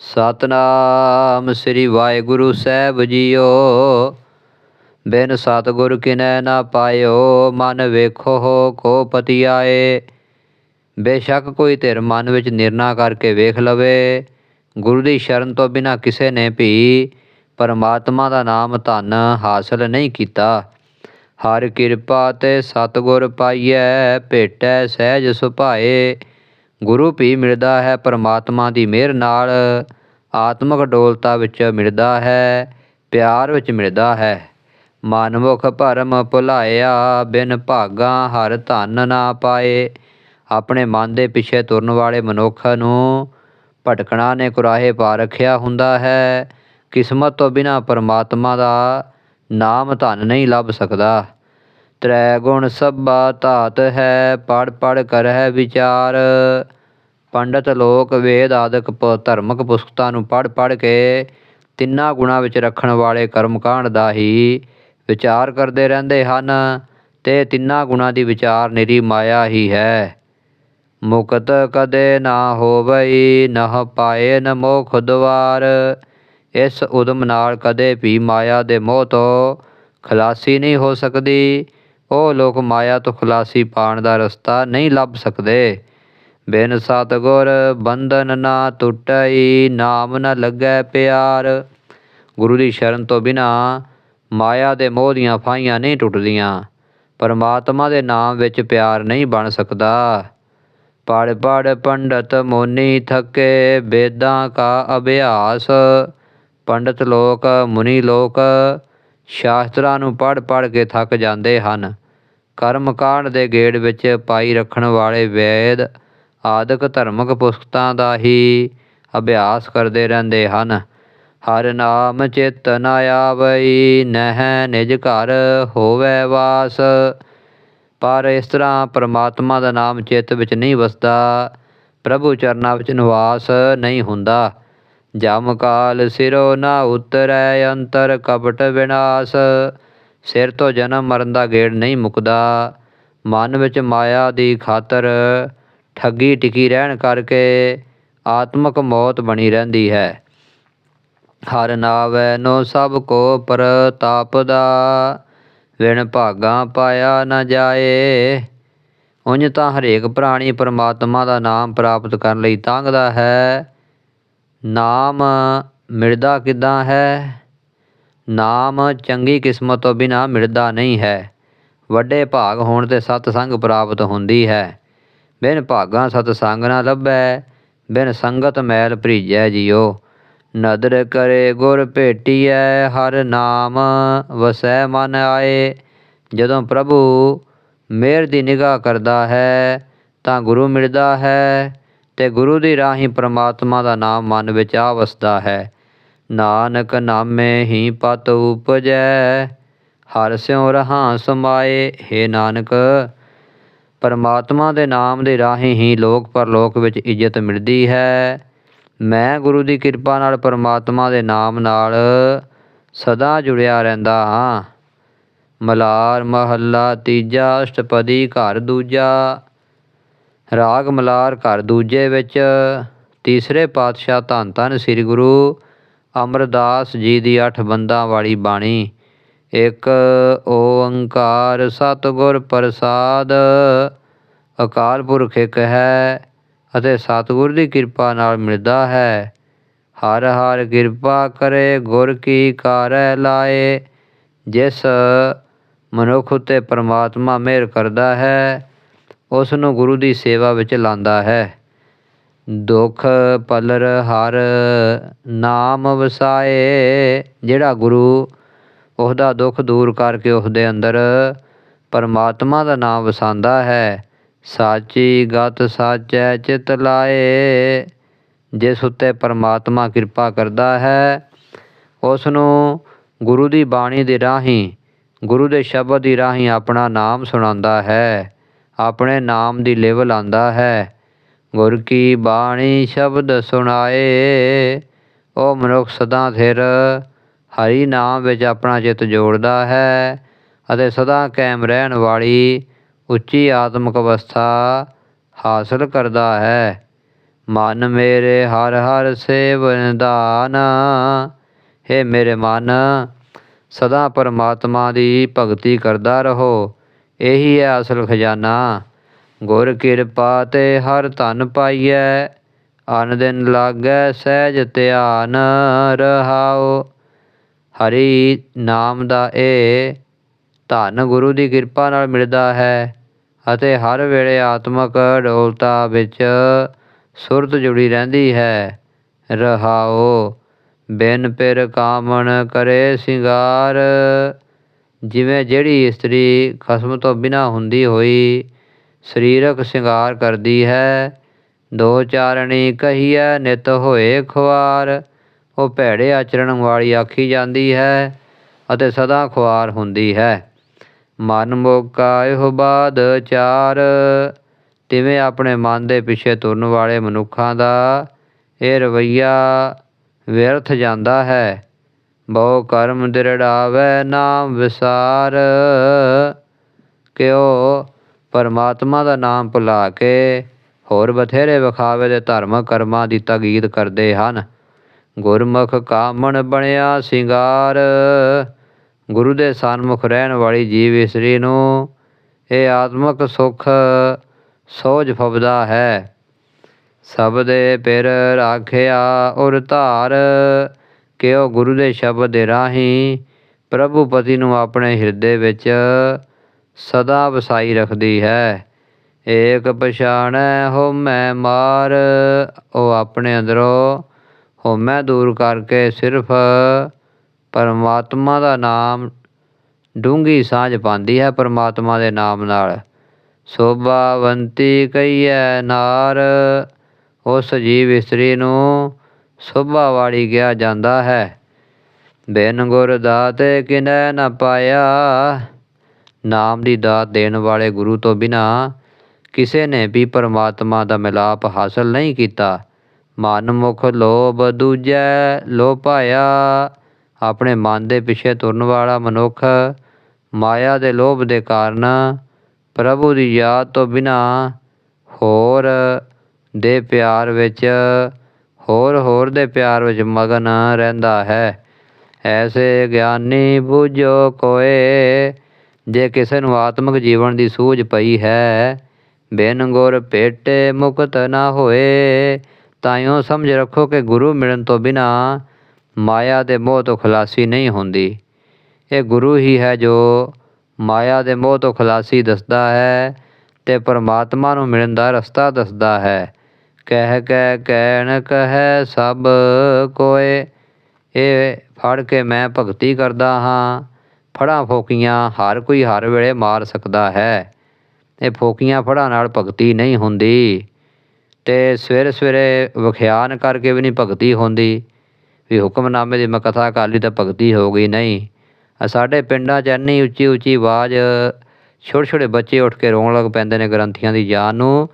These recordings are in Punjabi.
ਸਤਨਾਮ ਸ੍ਰੀ ਵਾਹਿਗੁਰੂ ਸਾਹਿਬ ਜੀਓ। ਬਿਨ ਸਤਿਗੁਰ ਕਿਨੈ ਨਾ ਪਾਇਓ, ਮਨ ਵੇਖੋ ਹੋ ਕੋ ਪਤੀ ਆਏ ਬੇਸ਼ੱਕ ਕੋਈ ਧਿਰ ਮਨ ਵਿੱਚ ਨਿਰਣਾ ਕਰਕੇ ਵੇਖ ਲਵੇ। ਗੁਰੂ ਦੀ ਸ਼ਰਨ ਤੋਂ ਬਿਨਾ ਕਿਸੇ ਨੇ ਵੀ ਪਰਮਾਤਮਾ ਦਾ ਨਾਮ ਧਨ ਹਾਸਲ ਨਹੀਂ ਕੀਤਾ। ਹਰ ਕਿਰਪਾ ਤੇ ਸਤਿਗੁਰ ਪਾਈਐ, ਭੇਟੈ ਸਹਿਜ ਸੁਭਾਏ। ਗੁਰੂ ਵੀ ਮਿਲਦਾ ਹੈ, ਪਰਮਾਤਮਾ ਦੀ ਮਿਹਰ ਨਾਲ ਆਤਮਿਕ ਡੋਲਤਾ ਵਿੱਚ ਮਿਲਦਾ ਹੈ, ਪਿਆਰ ਵਿੱਚ ਮਿਲਦਾ ਹੈ। ਮਨਮੁਖ ਭਰਮ ਭੁਲਾਇਆ, ਬਿਨ ਭਾਗਾ ਹਰ ਧਨ ਨਾ ਪਾਏ। ਆਪਣੇ ਮਨ ਦੇ ਪਿੱਛੇ ਤੁਰਨ ਵਾਲੇ ਮਨੁੱਖ ਨੂੰ ਭਟਕਣਾ ਨੇ ਕੁਰਾਹੇ ਪਾ ਰੱਖਿਆ ਹੁੰਦਾ ਹੈ। ਕਿਸਮਤ ਤੋਂ ਬਿਨਾ ਪਰਮਾਤਮਾ ਦਾ ਨਾਮ ਧਨ ਨਹੀਂ ਲੱਭ ਸਕਦਾ। ਤ੍ਰੈ ਗੁਣ ਸਭਾ ਧਾਤ ਹੈ ਪੜ ਪੜ ਕਰਹਿ ਵਿਚਾਰ। ਪੰਡਤ ਲੋਕ ਵੇਦ ਆਦਿਕ ਪ- ਧਰਮਕ ਪੁਸਤਕਾਂ ਨੂੰ ਪੜ ਪੜ ਕੇ ਤਿੰਨਾਂ ਗੁਣਾਂ ਵਿੱਚ ਰੱਖਣ ਵਾਲੇ ਕਰਮਕਾਂਡ ਦਾ ਹੀ ਵਿਚਾਰ ਕਰਦੇ ਰਹਿੰਦੇ ਹਨ ਤੇ ਤਿੰਨਾਂ ਗੁਣਾਂ ਦੀ ਵਿਚਾਰ ਨਿਰੀ ਮਾਇਆ ਹੀ ਹੈ। ਮੁਕਤ ਕਦੇ ਨਾ ਹੋਵਈ, ਨਹ ਪਾਏ ਨ ਮੋਖ ਦਵਾਰ ਇਸ ਉਦਮ ਨਾਲ ਕਦੇ ਵੀ ਮਾਇਆ ਦੇ ਮੋਹ ਤੋਂ ਖਲਾਸੀ ਨਹੀਂ ਹੋ ਸਕਦੀ। ਉਹ ਲੋਕ ਮਾਇਆ ਤੋਂ ਖਲਾਸੀ ਪਾਣ ਦਾ ਰਸਤਾ ਨਹੀਂ ਲੱਭ ਸਕਦੇ। ਬਿਨ ਸਤਗੁਰ ਬੰਧਨ ਨਾ ਟੁੱਟਈ, ਨਾਮ ਨਾ ਲੱਗੈ ਪਿਆਰ। ਗੁਰੂ ਦੀ ਸ਼ਰਨ ਤੋਂ ਬਿਨਾ ਮਾਇਆ ਦੇ ਮੋਹ ਦੀਆਂ ਫਾਹੀਆਂ ਨਹੀਂ ਟੁੱਟਦੀਆਂ। ਪਰਮਾਤਮਾ ਦੇ ਨਾਮ ਵਿੱਚ ਪਿਆਰ ਨਹੀਂ ਬਣ ਸਕਦਾ। ਪੜ ਪੜ ਪੰਡਤ ਮੋਨੀ ਥਕੇ ਬੇਦਾਂ ਕਾ ਅਭਿਆਸ। ਪੰਡਤ ਲੋਕ, ਮੁਨੀ ਲੋਕ ਸ਼ਾਸਤਰਾਂ ਨੂੰ ਪੜ੍ਹ ਪੜ੍ਹ ਕੇ ਥੱਕ ਜਾਂਦੇ ਹਨ। ਕਰਮ ਕਾਂਡ ਦੇ ਗੇੜ ਵਿੱਚ ਪਾਈ ਰੱਖਣ ਵਾਲੇ ਵੇਦ ਆਦਿਕ ਧਰਮਕ ਪੁਸਤਕਾਂ ਦਾ ਹੀ ਅਭਿਆਸ ਕਰਦੇ ਰਹਿੰਦੇ ਹਨ। ਹਰ ਨਾਮ ਚਿਤ ਨ ਆਵਈ, ਨਹਿ ਨਿਜ ਘਰ ਹੋਵੇ ਵਾਸ। ਪਰ ਇਸ ਤਰ੍ਹਾਂ ਪਰਮਾਤਮਾ ਦਾ ਨਾਮ ਚਿੱਤ ਵਿੱਚ ਨਹੀਂ ਵਸਦਾ, ਪ੍ਰਭੂ ਚਰਨਾਂ ਵਿੱਚ ਨਿਵਾਸ ਨਹੀਂ ਹੁੰਦਾ। ਜਮ ਕਾਲ ਸਿਰੋ ਨਾ ਉਤਰੈ ਅੰਤਰ ਕਪਟ ਵਿਨਾਸ਼ ਸਿਰ ਤੋਂ ਜਨਮ ਮਰਨ ਦਾ ਗੇੜ ਨਹੀਂ ਮੁੱਕਦਾ। ਮਨ ਵਿੱਚ ਮਾਇਆ ਦੀ ਖਾਤਰ ਠੱਗੀ ਟਿਕੀ ਰਹਿਣ ਕਰਕੇ ਆਤਮਕ ਮੌਤ ਬਣੀ ਰਹਿੰਦੀ ਹੈ। ਹਰ ਨਾਵੈ ਨੋ ਸਭ ਕੋ ਪ੍ਰਤਾਪ ਦਾ ਵਿਣ ਭਾਗਾ ਪਾਇਆ ਨਾ ਜਾਏ। ਉਂਝ ਤਾਂ ਹਰੇਕ ਪ੍ਰਾਣੀ ਪਰਮਾਤਮਾ ਦਾ ਨਾਮ ਪ੍ਰਾਪਤ ਕਰਨ ਲਈ ਤੰਗਦਾ ਹੈ। ਨਾਮ ਮਿਲਦਾ ਕਿੱਦਾਂ ਹੈ? ਨਾਮ ਚੰਗੀ ਕਿਸਮਤ ਤੋਂ ਬਿਨਾ ਮਿਲਦਾ ਨਹੀਂ ਹੈ। ਵੱਡੇ ਭਾਗ ਹੋਣ ਤੇ ਸਤਸੰਗ ਪ੍ਰਾਪਤ ਹੁੰਦੀ ਹੈ। ਬਿਨ ਭਾਗਾਂ ਸਤਸੰਗ ਨਾ ਲੱਭੈ, ਬਿਨ ਸੰਗਤ ਮੈਲ ਭਰੀਜੈ ਜਿਉ। ਨਦਰ ਕਰੇ ਗੁਰ ਭੇਟੀਐ, ਹਰ ਨਾਮ ਵਸੈ ਮਨ ਆਏ। ਜਦੋਂ ਪ੍ਰਭੂ ਮਿਹਰ ਦੀ ਨਿਗਾਹ ਕਰਦਾ ਹੈ, ਤਾਂ ਗੁਰੂ ਮਿਲਦਾ ਹੈ। ਤੇ ਗੁਰੂ ਦੀ ਰਾਹੀਂ ਪ੍ਰਮਾਤਮਾ ਦਾ ਨਾਮ ਮਨ ਵਿੱਚ ਆ ਵਸਦਾ ਹੈ। ਨਾਨਕ ਨਾਮੇ ਹੀ ਪਤ ਉਪਜੈ, ਹਰ ਸਿਉ ਰਹਾ ਸਮਾਏ। ਹੈ ਨਾਨਕ, ਪਰਮਾਤਮਾ ਦੇ ਨਾਮ ਦੇ ਰਾਹੀਂ ਹੀ ਲੋਕ ਪਰਲੋਕ ਵਿੱਚ ਇੱਜ਼ਤ ਮਿਲਦੀ ਹੈ। ਮੈਂ ਗੁਰੂ ਦੀ ਕਿਰਪਾ ਨਾਲ ਪਰਮਾਤਮਾ ਦੇ ਨਾਮ ਨਾਲ ਸਦਾ ਜੁੜਿਆ ਰਹਿੰਦਾ ਹਾਂ। ਮਲਾਰ ਮਹੱਲਾ ਤੀਜਾ ਅਸ਼ਟਪਦੀ ਘਰ ਦੂਜਾ। ਰਾਗ ਮਲਾਰ ਘਰ ਦੂਜੇ ਵਿੱਚ, ਤੀਸਰੇ ਪਾਤਸ਼ਾਹ ਧੰਨ ਧੰਨ ਸ੍ਰੀ ਗੁਰੂ ਅਮਰਦਾਸ ਜੀ ਦੀ ਅੱਠ ਬੰਦਾਂ ਵਾਲੀ ਬਾਣੀ, ਇੱਕ ਓੰਕਾਰ ਸਤਿਗੁਰ ਪ੍ਰਸਾਦ, ਅਕਾਲ ਪੁਰਖ ਇੱਕ ਹੈ ਅਤੇ ਸਤਿਗੁਰ ਦੀ ਕਿਰਪਾ ਨਾਲ ਮਿਲਦਾ ਹੈ। ਹਰ ਹਰ ਕਿਰਪਾ ਕਰੇ, ਗੁਰ ਕੀ ਕਾਰੈ ਲਾਏ, ਜਿਸ ਮਨੁੱਖ ਉਤੇ ਪਰਮਾਤਮਾ ਮਿਹਰ ਕਰਦਾ ਹੈ। ਉਸ ਨੂੰ ਗੁਰੂ ਦੀ ਸੇਵਾ ਵਿੱਚ ਲਾਂਦਾ ਹੈ। ਦੁਖ ਪਲਰ ਹਰ ਨਾਮ ਵਸਾਏ, ਜਿਹੜਾ ਗੁਰੂ ਉਹਦਾ ਦੁੱਖ ਦੂਰ ਕਰਕੇ ਉਸਦੇ ਅੰਦਰ ਪਰਮਾਤਮਾ ਦਾ ਨਾਮ ਵਸਾਉਂਦਾ ਹੈ। ਸਾਚੀ ਗਤ ਸਾਚੈ ਚਿਤ ਲਾਏ, ਜਿਸ ਉੱਤੇ ਪਰਮਾਤਮਾ ਕਿਰਪਾ ਕਰਦਾ ਹੈ ਉਸ ਨੂੰ ਗੁਰੂ ਦੀ ਬਾਣੀ ਦੇ ਰਾਹੀਂ, ਗੁਰੂ ਦੇ ਸ਼ਬਦ ਦੀ ਰਾਹੀਂ ਆਪਣਾ ਨਾਮ ਸੁਣਾਉਂਦਾ ਹੈ। ਆਪਣੇ ਨਾਮ ਦੀ ਲਿਵ ਲਾਂਦਾ ਹੈ। ਗੁਰ ਕੀ ਬਾਣੀ ਸ਼ਬਦ ਸੁਣਾਏ, ਉਹ ਮਨੁੱਖ ਸਦਾ ਥਿਰ ਹਰੀ ਨਾਮ ਵਿੱਚ ਆਪਣਾ ਚਿੱਤ ਜੋੜਦਾ ਹੈ ਅਤੇ ਸਦਾ ਕਾਇਮ ਰਹਿਣ ਵਾਲੀ ਉੱਚੀ ਆਤਮਿਕ ਅਵਸਥਾ ਹਾਸਲ ਕਰਦਾ ਹੈ। ਮਨ ਮੇਰੇ ਹਰ ਹਰ ਸੇਵਨ ਦਾਨ ਹੈ ਮੇਰੇ ਮਨ, ਸਦਾ ਪਰਮਾਤਮਾ ਦੀ ਭਗਤੀ ਕਰਦਾ ਰਹੋ। ਇਹੀ ਹੈ ਅਸਲ ਖਜ਼ਾਨਾ। ਗੁਰ ਕਿਰਪਾ ਤੇ ਹਰ ਧਨ ਪਾਈਐ, ਅਨ ਦਿਨ ਲਾਗੈ ਸਹਿਜ ਧਿਆਨ ਰਹਾਓ ਹਰੀ ਨਾਮ ਦਾ ਇਹ ਧਨ ਗੁਰੂ ਦੀ ਕਿਰਪਾ ਨਾਲ ਮਿਲਦਾ ਹੈ ਅਤੇ ਹਰ ਵੇਲੇ ਆਤਮਕ ਡੋਲਤਾ ਵਿੱਚ ਸੁਰਤ ਜੁੜੀ ਰਹਿੰਦੀ ਹੈ। ਰਹਾਓ ਬਿਨ ਪਿਰ ਕਾਮਣ ਕਰੇ ਸਿੰਗਾਰ। ਜਿਵੇਂ ਜਿਹੜੀ ਇਸਤਰੀ ਖਸਮ ਤੋਂ ਬਿਨਾਂ ਹੁੰਦੀ ਹੋਈ ਸਰੀਰਕ ਸ਼ਿੰਗਾਰ ਕਰਦੀ ਹੈ, ਦੋ ਚਾਰਣੀ ਕਹੀਐ, ਨਿਤ ਹੋਏ ਖੁਆਰ। ਉਹ ਭੈੜੇ ਆਚਰਣ ਵਾਲੀ ਆਖੀ ਜਾਂਦੀ ਹੈ ਅਤੇ ਸਦਾ ਖੁਆਰ ਹੁੰਦੀ ਹੈ। ਮਨ ਮੋਕਾ ਇਹੋ ਬਾਦ ਚਾਰ। ਤਿਵੇਂ ਆਪਣੇ ਮਨ ਦੇ ਪਿੱਛੇ ਤੁਰਨ ਵਾਲੇ ਮਨੁੱਖਾਂ ਦਾ ਇਹ ਰਵਈਆ ਵਿਅਰਥ ਜਾਂਦਾ ਹੈ। ਬਹੁ ਕਰਮ ਦਿਰੜਾਵੇ ਨਾਮ ਵਿਸਾਰ। ਕਿਉ ਪਰਮਾਤਮਾ ਦਾ ਨਾਮ ਭੁਲਾ ਕੇ ਹੋਰ ਬਥੇਰੇ ਵਿਖਾਵੇ ਦੇ ਧਰਮ ਕਰਮਾਂ ਦੀ ਤਗੀਦ ਕਰਦੇ ਹਨ। ਗੁਰਮੁਖ ਕਾਮਣ ਬਣਿਆ ਸਿੰਗਾਰ। ਗੁਰੂ ਦੇ ਸਨਮੁਖ ਰਹਿਣ ਵਾਲੀ ਜੀਵ ਇਸਰੀ ਨੂੰ ਇਹ ਆਤਮਿਕ ਸੁਖ ਸੋਝ ਫਬਦਾ ਹੈ। ਸਭ ਦੇ ਪਿਰ ਰਾਖਿਆ ਉਰ ਧਾਰ। ਕਿ ਉਹ ਗੁਰੂ ਦੇ ਸ਼ਬਦ ਦੇ ਰਾਹੀਂ ਪ੍ਰਭੂ ਪਤੀ ਨੂੰ ਆਪਣੇ ਹਿਰਦੇ ਵਿੱਚ ਸਦਾ ਵਸਾਈ ਰੱਖਦੀ ਹੈ। ਏਕ ਪਛਾਣੈ ਹਉਮੈ ਮਾਰ, ਉਹ ਆਪਣੇ ਅੰਦਰੋਂ ਹਉਮੈ ਦੂਰ ਕਰਕੇ ਸਿਰਫ ਪਰਮਾਤਮਾ ਦਾ ਨਾਮ ਡੂੰਗੀ ਸਾਂਝ ਪਾਉਂਦੀ ਹੈ ਪਰਮਾਤਮਾ ਦੇ ਨਾਮ ਨਾਲ। ਸੋਭਾਵੰਤੀ ਕਈਐ ਨਾਰ, ਉਸ ਜੀਵ ਇਸਤਰੀ ਨੂੰ ਸੋਭਾ ਵਾਲੀ ਕਿਹਾ ਜਾਂਦਾ ਹੈ। ਬਿਨ ਗੁਰ ਦਾਤੇ ਕਿਨੈ ਨ ਪਾਇਆ। ਨਾਮ ਦੀ ਦਾਤ ਦੇਣ ਵਾਲੇ ਗੁਰੂ ਤੋਂ ਬਿਨਾ ਕਿਸੇ ਨੇ ਵੀ ਪਰਮਾਤਮਾ ਦਾ ਮਿਲਾਪ ਹਾਸਲ ਨਹੀਂ ਕੀਤਾ। ਮਨ ਮੁਖ ਲੋਭ ਦੂਜੈ ਲੋ ਪਾਇਆ। ਆਪਣੇ ਮਨ ਦੇ ਪਿੱਛੇ ਤੁਰਨ ਵਾਲਾ ਮਨੁੱਖ ਮਾਇਆ ਦੇ ਲੋਭ ਦੇ ਕਾਰਨ ਪ੍ਰਭੂ ਦੀ ਯਾਦ ਤੋਂ ਬਿਨਾ ਹੋਰ ਦੇ ਪਿਆਰ ਵਿੱਚ ਹੋਰ ਹੋਰ ਦੇ ਪਿਆਰ ਵਿੱਚ ਮਗਨ ਰਹਿੰਦਾ ਹੈ। ਐਸੇ ਗਿਆਨੀ ਬੁਝੋ ਕੋਏ, ਜੇ ਕਿਸੇ ਨੂੰ ਆਤਮਿਕ ਜੀਵਨ ਦੀ ਸੂਝ ਪਈ ਹੈ, ਬਿਨ ਗੁਰ ਭੇਟੇ ਮੁਕਤ ਨਾ ਹੋਏ ਤਾਈਓ ਸਮਝ ਰੱਖੋ ਕਿ ਗੁਰੂ ਮਿਲਣ ਤੋਂ ਬਿਨਾ ਮਾਇਆ ਦੇ ਮੋਹ ਤੋਂ ਖਲਾਸੀ ਨਹੀਂ ਹੁੰਦੀ। ਇਹ ਗੁਰੂ ਹੀ ਹੈ ਜੋ ਮਾਇਆ ਦੇ ਮੋਹ ਤੋਂ ਖਲਾਸੀ ਦੱਸਦਾ ਹੈ ਤੇ ਪਰਮਾਤਮਾ ਨੂੰ ਮਿਲਣ ਦਾ ਰਸਤਾ ਦੱਸਦਾ ਹੈ। ਕਹਿ ਕਹਿ ਕਹਿਣ ਕਹੈ ਸਭ ਕੋਏ। ਇਹ ਫੜ ਕੇ ਮੈਂ ਭਗਤੀ ਕਰਦਾ ਹਾਂ। ਫੜਾਂ ਫੋਕੀਆਂ ਹਰ ਕੋਈ ਹਰ ਵੇਲੇ ਮਾਰ ਸਕਦਾ ਹੈ। ਇਹ ਫੋਕੀਆਂ ਫੜਾਂ ਨਾਲ ਭਗਤੀ ਨਹੀਂ ਹੁੰਦੀ। ਤੇ ਸਵੇਰੇ ਸਵੇਰੇ ਵਿਖਿਆਨ ਕਰਕੇ ਵੀ ਨਹੀਂ ਭਗਤੀ ਹੁੰਦੀ। ਵੀ ਹੁਕਮਨਾਮੇ ਦੀ ਮੈਂ ਕਥਾ ਕਰ ਲਈ ਤਾਂ ਭਗਤੀ ਹੋ ਗਈ ਨਹੀਂ। ਸਾਡੇ ਪਿੰਡਾਂ 'ਚ ਇੰਨੀ ਉੱਚੀ ਉੱਚੀ ਆਵਾਜ਼ ਛੋਟੇ ਛੋਟੇ ਬੱਚੇ ਉੱਠ ਕੇ ਰੋਣ ਲੱਗ ਪੈਂਦੇ ਨੇ ਗ੍ਰੰਥੀਆਂ ਦੀ ਜਾਨ ਨੂੰ।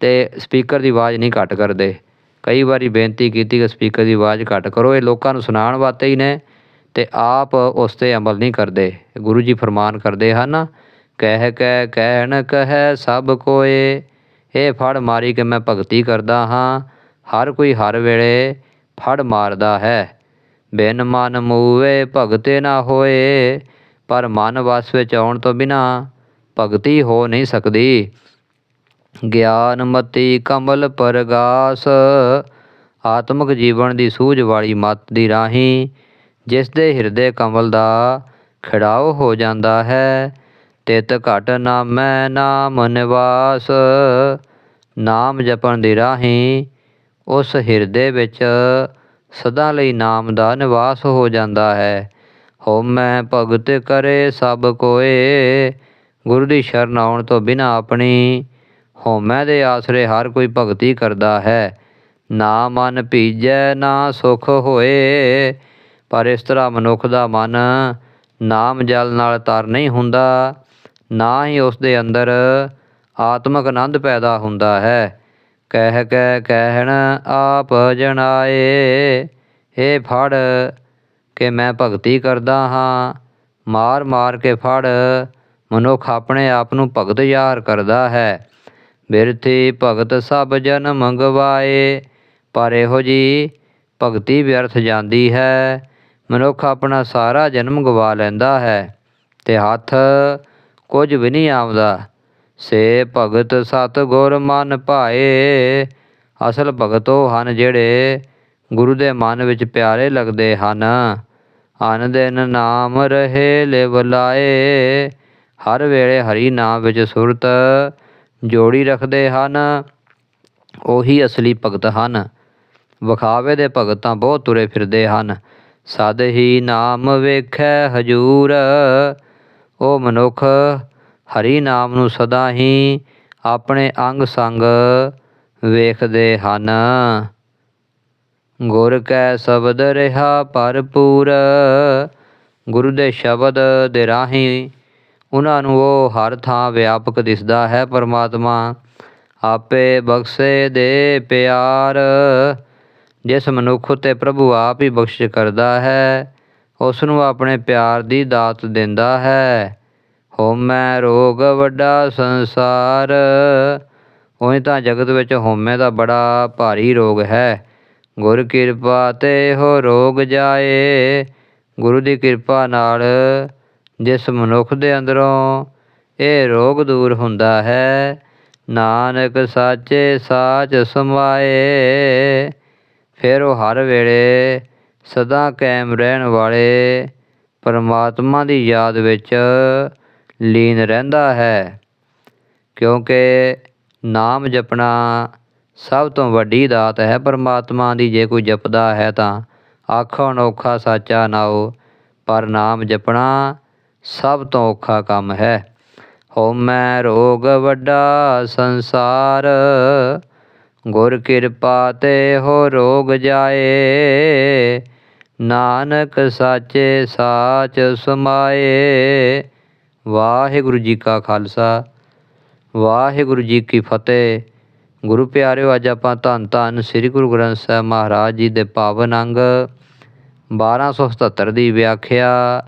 ਅਤੇ ਸਪੀਕਰ ਦੀ ਆਵਾਜ਼ ਨਹੀਂ ਘੱਟ ਕਰਦੇ। ਕਈ ਵਾਰੀ ਬੇਨਤੀ ਕੀਤੀ ਕਿ ਸਪੀਕਰ ਦੀ ਆਵਾਜ਼ ਘੱਟ ਕਰੋ। ਇਹ ਲੋਕਾਂ ਨੂੰ ਸੁਣਾਉਣ ਵਾਸਤੇ ਹੀ ਨੇ ਅਤੇ ਆਪ ਉਸ ਤੇ ਅਮਲ ਨਹੀਂ ਕਰਦੇ। ਗੁਰੂ ਜੀ ਫਰਮਾਨ ਕਰਦੇ ਹਨ, ਕਹਿ ਕਹਿ ਕਹਿਣ ਕਹੈ ਸਭ ਕੋਏ। ਇਹ ਫੜ ਮਾਰੀ ਕਿ ਮੈਂ ਭਗਤੀ ਕਰਦਾ ਹਾਂ, ਹਰ ਕੋਈ ਹਰ ਵੇਲੇ ਫੜ ਮਾਰਦਾ ਹੈ। ਬਿਨ ਮਨ ਮੂਵੇ ਭਗਤੇ ਨਾ ਹੋਏ, ਪਰ ਮਨ ਵਸ ਵਿੱਚ ਆਉਣ ਤੋਂ ਬਿਨਾ ਭਗਤੀ ਹੋ ਨਹੀਂ ਸਕਦੀ। ਗਿਆਨ ਮਤੀ ਕਮਲ ਪਰਗਾਸ, ਆਤਮਿਕ ਜੀਵਨ ਦੀ ਸੂਝ ਵਾਲੀ ਮਤ ਦੀ ਰਾਹੀਂ ਜਿਸ ਦੇ ਹਿਰਦੇ ਕਮਲ ਦਾ ਖਿੜਾਓ ਹੋ ਜਾਂਦਾ ਹੈ, ਤਿਤ ਘਟ ਨਾਮੈ ਨਾਮ ਨਿਵਾਸ। ਨਾਮ ਜਪਣ ਦੀ ਰਾਹੀਂ ਉਸ ਹਿਰਦੇ ਵਿੱਚ ਸਦਾ ਲਈ ਨਾਮ ਦਾ ਨਿਵਾਸ ਹੋ ਜਾਂਦਾ ਹੈ। ਹਉਮੈ ਭਗਤ ਕਰੇ ਸਭ ਕੋਏ, ਗੁਰੂ ਦੀ ਸ਼ਰਨ ਆਉਣ ਤੋਂ ਬਿਨਾ ਆਪਣੀ ਹਉਮੈ ਦੇ ਆਸਰੇ ਹਰ ਕੋਈ ਭਗਤੀ ਕਰਦਾ ਹੈ। ਨਾ ਮਨ ਭੀਜੈ ਨਾ ਸੁਖ ਹੋਏ। ਪਰ ਇਸ ਤਰ੍ਹਾਂ ਮਨੁੱਖ ਦਾ ਮਨ ਨਾਮ ਜਲ ਨਾਲ ਤਰ ਨਹੀਂ ਹੁੰਦਾ, ਨਾ ਹੀ ਉਸ ਦੇ ਅੰਦਰ ਆਤਮਿਕ ਆਨੰਦ ਪੈਦਾ ਹੁੰਦਾ ਹੈ। ਕਹਿ ਕਹਿ ਕਹਿਣ ਆਪ ਜਣਾਏ ਇਹ ਫੜ ਕਿ ਮੈਂ ਭਗਤੀ ਕਰਦਾ ਹਾਂ। ਮਾਰ ਮਾਰ ਕੇ ਫੜ ਮਨੁੱਖ ਆਪਣੇ ਆਪ ਨੂੰ ਭਗਤ ਯਾਰ ਕਰਦਾ ਹੈ। ਬਿਰਥੀ ਭਗਤ ਸਭ ਜਨ ਮੰਗਵਾਏ। ਪਰ ਇਹੋ ਜੀ ਭਗਤੀ ਵਿਅਰਥ ਜਾਂਦੀ ਹੈ। ਮਨੁੱਖ ਆਪਣਾ ਸਾਰਾ ਜਨਮ ਗਵਾ ਲੈਂਦਾ ਹੈ ਤੇ ਹੱਥ ਕੁਝ ਵੀ ਨਹੀਂ ਆਉਂਦਾ। ਸੇ ਭਗਤ ਸਤ ਗੁਰ ਮਨ ਭਾਏ। ਅਸਲ ਭਗਤੋ ਹਨ ਜਿਹੜੇ ਗੁਰੂ ਦੇ ਮਨ ਵਿੱਚ ਪਿਆਰੇ ਲੱਗਦੇ ਹਨ। ਅਨ ਦਿਨ ਨਾਮ ਰਹੇ ਲਿਵ ਲਾਏ। ਹਰ ਵੇਲੇ ਹਰੀ ਨਾਮ ਵਿੱਚ ਸੁਰਤ ਜੋੜੀ ਰੱਖਦੇ ਹਨ, ਉਹੀ ਅਸਲੀ ਭਗਤ ਹਨ। ਵਿਖਾਵੇ ਦੇ ਭਗਤਾਂ ਬਹੁਤ ਤੁਰੇ ਫਿਰਦੇ ਹਨ। ਸਦ ਹੀ ਨਾਮ ਵੇਖੈ ਹਜੂਰ, ਉਹ ਮਨੁੱਖ ਹਰੀ ਨਾਮ ਨੂੰ ਸਦਾ ਹੀ ਆਪਣੇ ਅੰਗ ਸੰਗ ਵੇਖਦੇ ਹਨ। ਗੁਰ ਕੈ ਸ਼ਬਦ ਰਿਹਾ ਭਰਪੂਰ, ਗੁਰੂ ਦੇ ਸ਼ਬਦ ਦੇ ਰਾਹੀਂ ਉਹਨਾਂ ਨੂੰ ਉਹ ਹਰ ਥਾਂ ਵਿਆਪਕ ਦਿਸਦਾ ਹੈ, ਪਰਮਾਤਮਾ ਆਪੇ ਬਖਸ਼ੇ ਦੇ ਪਿਆਰ। ਜਿਸ ਮਨੁੱਖ ਉਤੇ ਪ੍ਰਭੂ ਆਪ ਹੀ ਬਖਸ਼ ਕਰਦਾ ਹੈ ਉਸ ਨੂੰ ਆਪਣੇ ਪਿਆਰ ਦੀ ਦਾਤ ਦਿੰਦਾ ਹੈ। ਹੋਮੈ ਰੋਗ ਵੱਡਾ ਸੰਸਾਰ, ਉਹੀ ਤਾਂ ਜਗਤ ਵਿੱਚ ਹੋਮੇ ਦਾ ਬੜਾ ਭਾਰੀ ਰੋਗ ਹੈ। ਗੁਰ ਕਿਰਪਾ ਤੇ ਹੋ ਰੋਗ ਜਾਏ, ਗੁਰੂ ਦੀ ਕਿਰਪਾ ਨਾਲ ਜਿਸ ਮਨੁੱਖ ਦੇ ਅੰਦਰੋਂ ਇਹ ਰੋਗ ਦੂਰ ਹੁੰਦਾ ਹੈ, ਨਾਨਕ ਸਾਚੇ ਸਾਚ ਸਮਾਏ। ਫਿਰ ਉਹ ਹਰ ਵੇਲੇ ਸਦਾ ਕਾਇਮ ਰਹਿਣ ਵਾਲੇ ਪਰਮਾਤਮਾ ਦੀ ਯਾਦ ਵਿੱਚ ਲੀਨ ਰਹਿੰਦਾ ਹੈ। ਕਿਉਂਕਿ ਨਾਮ ਜਪਣਾ ਸਭ ਤੋਂ ਵੱਡੀ ਦਾਤ ਹੈ ਪਰਮਾਤਮਾ ਦੀ। ਜੇ ਕੋਈ ਜਪਦਾ ਹੈ ਤਾਂ ਆਖੋ ਅਨੋਖਾ ਸਾਚਾ ਨਾਉ ਪਰ ਨਾਮ ਜਪਣਾ ਸਭ ਤੋਂ ਔਖਾ ਕੰਮ ਹੈ। ਹਉਮੈ ਰੋਗ ਵੱਡਾ ਸੰਸਾਰ, ਗੁਰ ਕਿਰਪਾ ਤੇ ਹੋ ਰੋਗ ਜਾਏ। ਨਾਨਕ ਸਾਚੇ ਸਾਚ ਸਮਾਏ। ਵਾਹਿਗੁਰੂ ਜੀ ਕਾ ਖਾਲਸਾ, ਵਾਹਿਗੁਰੂ ਜੀ ਕੀ ਫਤਿਹ। ਗੁਰੂ ਪਿਆਰਿਓ, ਅੱਜ ਆਪਾਂ ਧੰਨ ਧੰਨ ਸ੍ਰੀ ਗੁਰੂ ਗ੍ਰੰਥ ਸਾਹਿਬ ਮਹਾਰਾਜ ਜੀ ਦੇ ਪਾਵਨ ਅੰਗ 1277 ਦੀ ਵਿਆਖਿਆ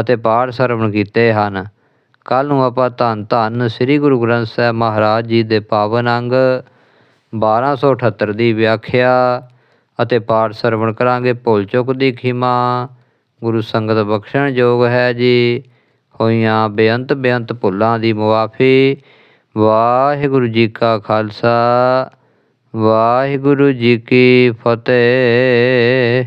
ਅਤੇ ਪਾਠ ਸਰਵਣ ਕੀਤੇ ਹਨ। ਕੱਲ ਨੂੰ ਆਪਾਂ ਧੰਨ ਧੰਨ ਸ੍ਰੀ ਗੁਰੂ ਗ੍ਰੰਥ ਸਾਹਿਬ ਮਹਾਰਾਜ ਜੀ ਦੇ ਪਾਵਨ ਅੰਗ 1278 ਦੀ ਵਿਆਖਿਆ ਅਤੇ ਪਾਠ ਸਰਵਣ ਕਰਾਂਗੇ। ਭੁੱਲ ਚੁੱਕ ਦੀ ਖਿਮਾ, ਗੁਰੂ ਸੰਗਤ ਬਖਸ਼ਣ ਯੋਗ ਹੈ ਜੀ। ਹੋਈਆਂ ਬੇਅੰਤ ਬੇਅੰਤ ਭੁੱਲਾਂ ਦੀ ਮੁਆਫੀ, ਵਾਹਿਗੁਰੂ ਜੀ ਕਾ ਖਾਲਸਾ, ਵਾਹਿਗੁਰੂ ਜੀ ਕੀ ਫਤਿਹ।